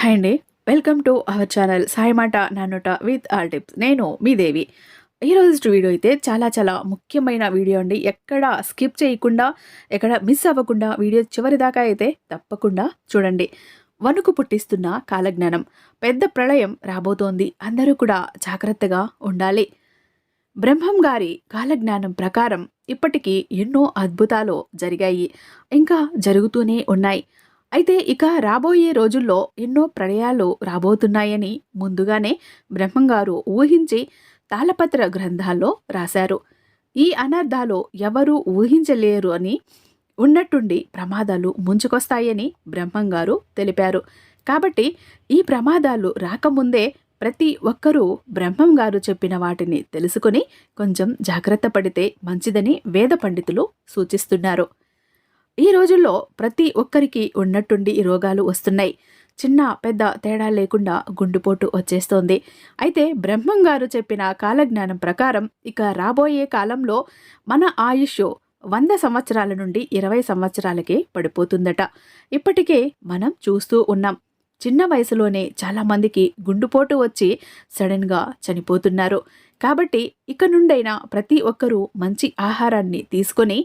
Hi అండి. Welcome to our channel సాయిమాట నాన్నట విత్ ఆల్ టిప్స్. నేను మీ దేవి. ఈరోజు వీడియో అయితే చాలా చాలా ముఖ్యమైన వీడియో అండి. ఎక్కడ స్కిప్ చేయకుండా ఎక్కడ మిస్ అవ్వకుండా వీడియో చివరి దాకా అయితే తప్పకుండా చూడండి. వణుకు పుట్టిస్తున్న కాలజ్ఞానం. పెద్ద ప్రళయం రాబోతోంది. అందరూ కూడా జాగ్రత్తగా ఉండాలి. బ్రహ్మం గారి కాలజ్ఞానం ప్రకారం ఇప్పటికీ ఎన్నో అద్భుతాలు జరిగాయి. ఇంకా జరుగుతూనే ఉన్నాయి. అయితే ఇక రాబోయే రోజుల్లో ఎన్నో ప్రళయాలు రాబోతున్నాయని ముందుగానే బ్రహ్మంగారు ఊహించి తాళపత్ర గ్రంథాల్లో రాశారు. ఈ అనర్థాలు ఎవరూ ఊహించలేరు అని ఉన్నట్టుండి ప్రమాదాలు ముంచుకొస్తాయని బ్రహ్మంగారు తెలిపారు. కాబట్టి ఈ ప్రమాదాలు రాకముందే ప్రతి ఒక్కరూ బ్రహ్మం గారు చెప్పిన వాటిని తెలుసుకుని కొంచెం జాగ్రత్త పడితే మంచిదని వేద పండితులు సూచిస్తున్నారు. ఈ రోజుల్లో ప్రతి ఒక్కరికి ఉన్నట్టుండి ఈ రోగాలు వస్తున్నాయి. చిన్న పెద్ద తేడా లేకుండా గుండుపోటు వచ్చేస్తోంది. అయితే బ్రహ్మం గారు చెప్పిన కాలజ్ఞానం ప్రకారం ఇక రాబోయే కాలంలో మన ఆయుష్ వంద సంవత్సరాల నుండి ఇరవై సంవత్సరాలకే పడిపోతుందట. ఇప్పటికే మనం చూస్తూ ఉన్నాం. చిన్న వయసులోనే చాలామందికి గుండుపోటు వచ్చి సడన్గా చనిపోతున్నారు. కాబట్టి ఇక నుండైనా ప్రతి ఒక్కరూ మంచి ఆహారాన్ని తీసుకొని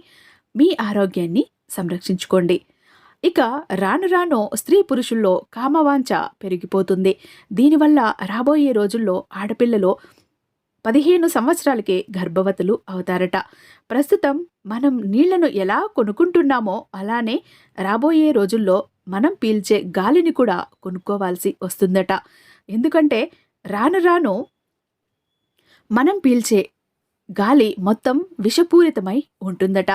మీ ఆరోగ్యాన్ని సంరక్షించుకోండి. ఇక రాను రాను స్త్రీ పురుషుల్లో కామవాంఛ పెరిగిపోతుంది. దీనివల్ల రాబోయే రోజుల్లో ఆడపిల్లలు పదిహేను సంవత్సరాలకే గర్భవతులు అవుతారట. ప్రస్తుతం మనం నీళ్ళను ఎలా కొనుక్కుంటున్నామో అలానే రాబోయే రోజుల్లో మనం పీల్చే గాలిని కూడా కొనుక్కోవాల్సి వస్తుందట. ఎందుకంటే రాను రాను మనం పీల్చే గాలి మొత్తం విషపూరితమై ఉంటుందట.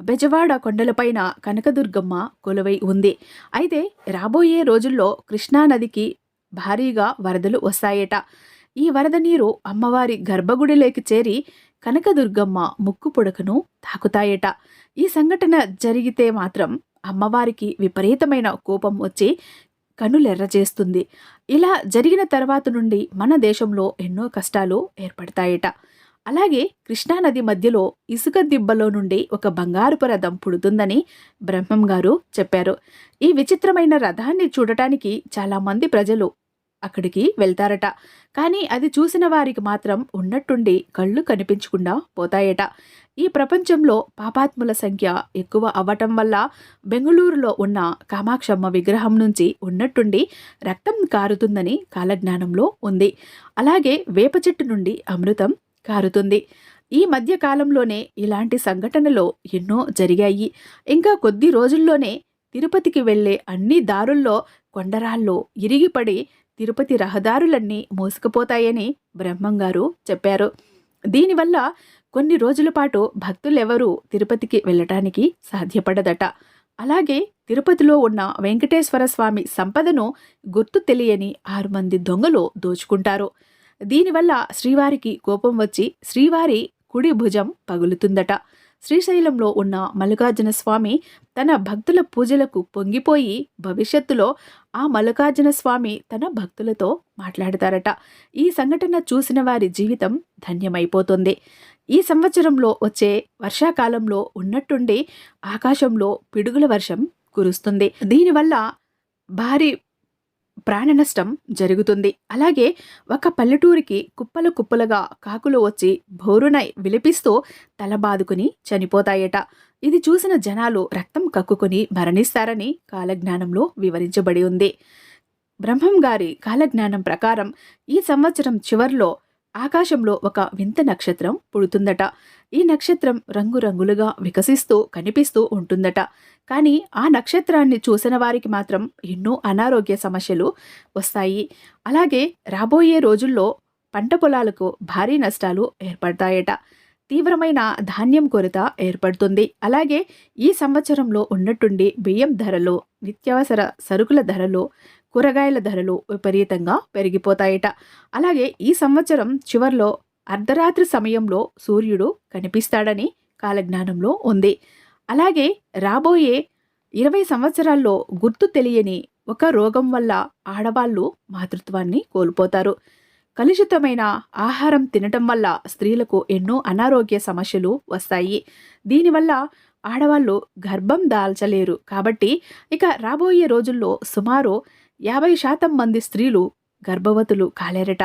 బెజవాడ కొండలపైన కనకదుర్గమ్మ కొలువై ఉంది. అయితే రాబోయే రోజుల్లో కృష్ణానదికి భారీగా వరదలు వస్తాయట. ఈ వరద నీరు అమ్మవారి గర్భగుడిలోకి చేరి కనకదుర్గమ్మ ముక్కు పొడకను తాకుతాయట. ఈ సంఘటన జరిగితే మాత్రం అమ్మవారికి విపరీతమైన కోపం వచ్చి కనులెర్ర చేస్తుంది. ఇలా జరిగిన తర్వాత నుండి మన దేశంలో ఎన్నో కష్టాలు ఏర్పడతాయట. అలాగే కృష్ణానది మధ్యలో ఇసుక దిబ్బలో నుండి ఒక బంగారుపు రథం పుడుతుందని బ్రహ్మం గారు చెప్పారు. ఈ విచిత్రమైన రథాన్ని చూడటానికి చాలామంది ప్రజలు అక్కడికి వెళ్తారట. కానీ అది చూసిన వారికి మాత్రం ఉన్నట్టుండి కళ్ళు కనిపించకుండా పోతాయట. ఈ ప్రపంచంలో పాపాత్ముల సంఖ్య ఎక్కువ అవ్వటం వల్ల బెంగళూరులో ఉన్న కామాక్షమ్మ విగ్రహం నుంచి ఉన్నట్టుండి రక్తం కారుతుందని కాలజ్ఞానంలో ఉంది. అలాగే వేప చెట్టు నుండి అమృతం కారుతుంది. ఈ మధ్య కాలంలోనే ఇలాంటి సంఘటనలు ఎన్నో జరిగాయి. ఇంకా కొద్ది రోజుల్లోనే తిరుపతికి వెళ్ళే అన్ని దారుల్లో కొండరాల్లో ఇరిగిపడి తిరుపతి రహదారులన్నీ మోసుకుపోతాయని బ్రహ్మంగారు చెప్పారు. దీనివల్ల కొన్ని రోజుల పాటు భక్తులెవరూ తిరుపతికి వెళ్ళటానికి సాధ్యపడదట. అలాగే తిరుపతిలో ఉన్న వెంకటేశ్వర స్వామి సంపదను గుర్తు తెలియని ఆరు మంది దొంగలు దోచుకుంటారు. దీనివల్ల శ్రీవారికి కోపం వచ్చి శ్రీవారి కుడి భుజం పగులుతుందట. శ్రీశైలంలో ఉన్న మల్లికార్జున స్వామి తన భక్తుల పూజలకు పొంగిపోయి భవిష్యత్తులో ఆ మల్లికార్జున స్వామి తన భక్తులతో మాట్లాడతారట. ఈ సంఘటన చూసిన వారి జీవితం ధన్యమైపోతుంది. ఈ సంవత్సరంలో వచ్చే వర్షాకాలంలో ఉన్నట్టుండి ఆకాశంలో పిడుగుల వర్షం కురుస్తుంది. దీనివల్ల భారీ ప్రాణ నష్టం జరుగుతుంది. అలాగే ఒక పల్లెటూరికి కుప్పలు కుప్పలుగా కాకులు వచ్చి భోరునై విలిపిస్తూ తల బాదుకుని చనిపోతాయట. ఇది చూసిన జనాలు రక్తం కక్కుకుని మరణిస్తారని కాలజ్ఞానంలో వివరించబడి ఉంది. బ్రహ్మం గారి కాలజ్ఞానం ప్రకారం ఈ సంవత్సరం చివర్లో ఆకాశంలో ఒక వింత నక్షత్రం పుడుతుందట. ఈ నక్షత్రం రంగురంగులుగా వికసిస్తూ కనిపిస్తూ ఉంటుందట. కానీ ఆ నక్షత్రాన్ని చూసిన వారికి మాత్రం ఎన్నో అనారోగ్య సమస్యలు వస్తాయి. అలాగే రాబోయే రోజుల్లో పంట పొలాలకు భారీ నష్టాలు ఏర్పడతాయట. తీవ్రమైన ధాన్యం కొరత ఏర్పడుతుంది. అలాగే ఈ సంవత్సరంలో ఉన్నట్టుండి బియ్యం ధరలు నిత్యావసర సరుకుల ధరలు కూరగాయల ధరలు విపరీతంగా పెరిగిపోతాయట. అలాగే ఈ సంవత్సరం చివర్లో అర్ధరాత్రి సమయంలో సూర్యుడు కనిపిస్తాడని కాలజ్ఞానంలో ఉంది. అలాగే రాబోయే ఇరవై సంవత్సరాల్లో గుర్తు తెలియని ఒక రోగం వల్ల ఆడవాళ్ళు మాతృత్వాన్ని కోల్పోతారు. కలుషితమైన ఆహారం తినటం వల్ల స్త్రీలకు ఎన్నో అనారోగ్య సమస్యలు వస్తాయి. దీనివల్ల ఆడవాళ్ళు గర్భం దాల్చలేరు. కాబట్టి ఇక రాబోయే రోజుల్లో సుమారు యాభై శాతం మంది స్త్రీలు గర్భవతులు కాలేరట.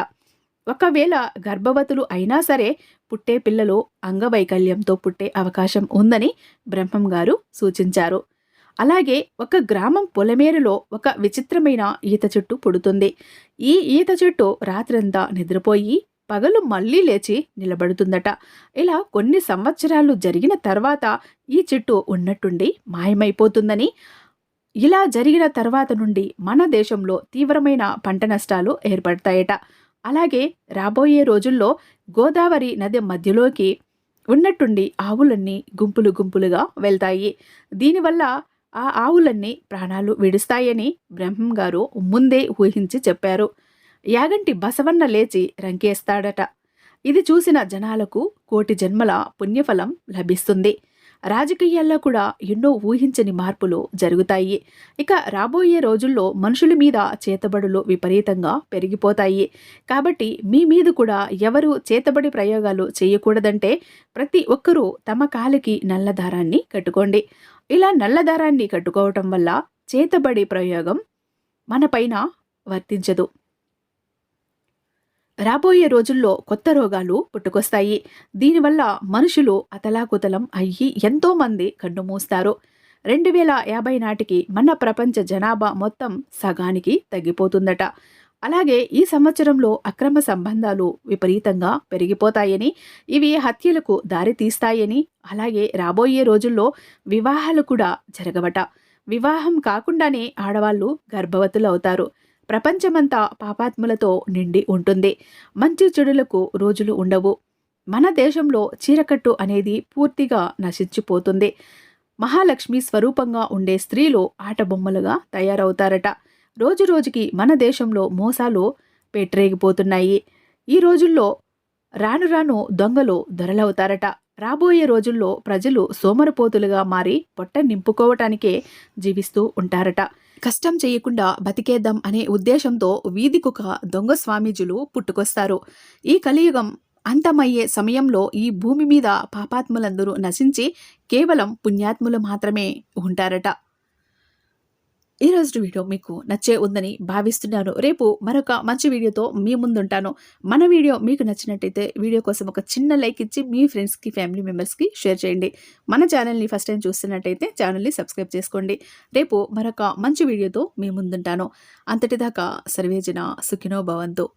ఒకవేళ గర్భవతులు అయినా సరే పుట్టే పిల్లలు అంగవైకల్యంతో పుట్టే అవకాశం ఉందని బ్రహ్మం గారు సూచించారు. అలాగే ఒక గ్రామం పొలమేరులో ఒక విచిత్రమైన ఈత చెట్టు పుడుతుంది. ఈ ఈత చెట్టు రాత్రంతా నిద్రపోయి పగలు మళ్ళీ లేచి నిలబడుతుందట. ఇలా కొన్ని సంవత్సరాలు జరిగిన తర్వాత ఈ చెట్టు ఉన్నట్టుండి మాయమైపోతుందని ఇలా జరిగిన తర్వాత నుండి మన దేశంలో తీవ్రమైన పంట నష్టాలు ఏర్పడతాయట. అలాగే రాబోయే రోజుల్లో గోదావరి నది మధ్యలోకి ఉన్నట్టుండి ఆవులన్నీ గుంపులు గుంపులుగా వెళ్తాయి. దీనివల్ల ఆ ఆవులన్నీ ప్రాణాలు విడుస్తాయని బ్రహ్మం గారు ముందే ఊహించి చెప్పారు. యాగంటి బసవన్న లేచి రంకేస్తాడట. ఇది చూసిన జనాలకు కోటి జన్మల పుణ్యఫలం లభిస్తుంది. రాజకీయాల్లో కూడా ఎన్నో ఊహించని మార్పులు జరుగుతాయి. ఇక రాబోయే రోజుల్లో మనుషుల మీద చేతబడులు విపరీతంగా పెరిగిపోతాయి. కాబట్టి మీ మీద కూడా ఎవరు చేతబడి ప్రయోగాలు చేయకూడదంటే ప్రతి ఒక్కరూ తమ కాలికి నల్ల దారాన్ని కట్టుకోండి. ఇలా నల్ల దారాన్ని కట్టుకోవటం వల్ల చేతబడి ప్రయోగం మనపైన వర్తించదు. రాబోయే రోజుల్లో కొత్త రోగాలు పుట్టుకొస్తాయి. దీనివల్ల మనుషులు అతలాకుతలం అయ్యి ఎంతోమంది కన్ను మూస్తారు. రెండు వేల యాభై నాటికి మన ప్రపంచ జనాభా మొత్తం సగానికి తగ్గిపోతుందట. అలాగే ఈ సంవత్సరంలో అక్రమ సంబంధాలు విపరీతంగా పెరిగిపోతాయని ఇవి హత్యలకు దారితీస్తాయని అలాగే రాబోయే రోజుల్లో వివాహాలు కూడా జరగవట. వివాహం కాకుండానే ఆడవాళ్ళు గర్భవతులు అవుతారు ప్రపంచమంతా పాపాత్ములతో నిండి ఉంటుంది. మంచి చెడులకు రోజులు ఉండవు. మన దేశంలో చీరకట్టు అనేది పూర్తిగా నశించిపోతుంది. మహాలక్ష్మి స్వరూపంగా ఉండే స్త్రీలు ఆటబొమ్మలుగా తయారవుతారట. రోజు రోజుకి మన దేశంలో మోసాలు పెట్టరేగిపోతున్నాయి ఈ రోజుల్లో రాను రాను దొంగలు దొరలవుతారట రాబోయే రోజుల్లో ప్రజలు సోమరపోతులుగా మారి పొట్ట నింపుకోవటానికే జీవిస్తూ ఉంటారట. కష్టం చేయకుండా బతికేద్దాం అనే ఉద్దేశంతో వీధికొక దొంగ స్వామీజులు పుట్టుకొస్తారు. ఈ కలియుగం అంతమయ్యే సమయంలో ఈ భూమి మీద పాపాత్ములందరూ నశించి కేవలం పుణ్యాత్ములు మాత్రమే ఉంటారట. ఈ రోజు వీడియో మీకు నచ్చే ఉందని భావిస్తున్నాను. రేపు మరొక మంచి వీడియోతో మీ ముందుంటాను. మన వీడియో మీకు నచ్చినట్టయితే వీడియో కోసం ఒక చిన్న లైక్ ఇచ్చి మీ ఫ్రెండ్స్కి ఫ్యామిలీ మెంబర్స్కి షేర్ చేయండి. మన ఛానల్ని ఫస్ట్ టైం చూస్తున్నట్టయితే ఛానల్ని సబ్స్క్రైబ్ చేసుకోండి. రేపు మరొక మంచి వీడియోతో మీ ముందుంటాను. అంతటిదాకా సర్వేజన సుఖినో భవంతు.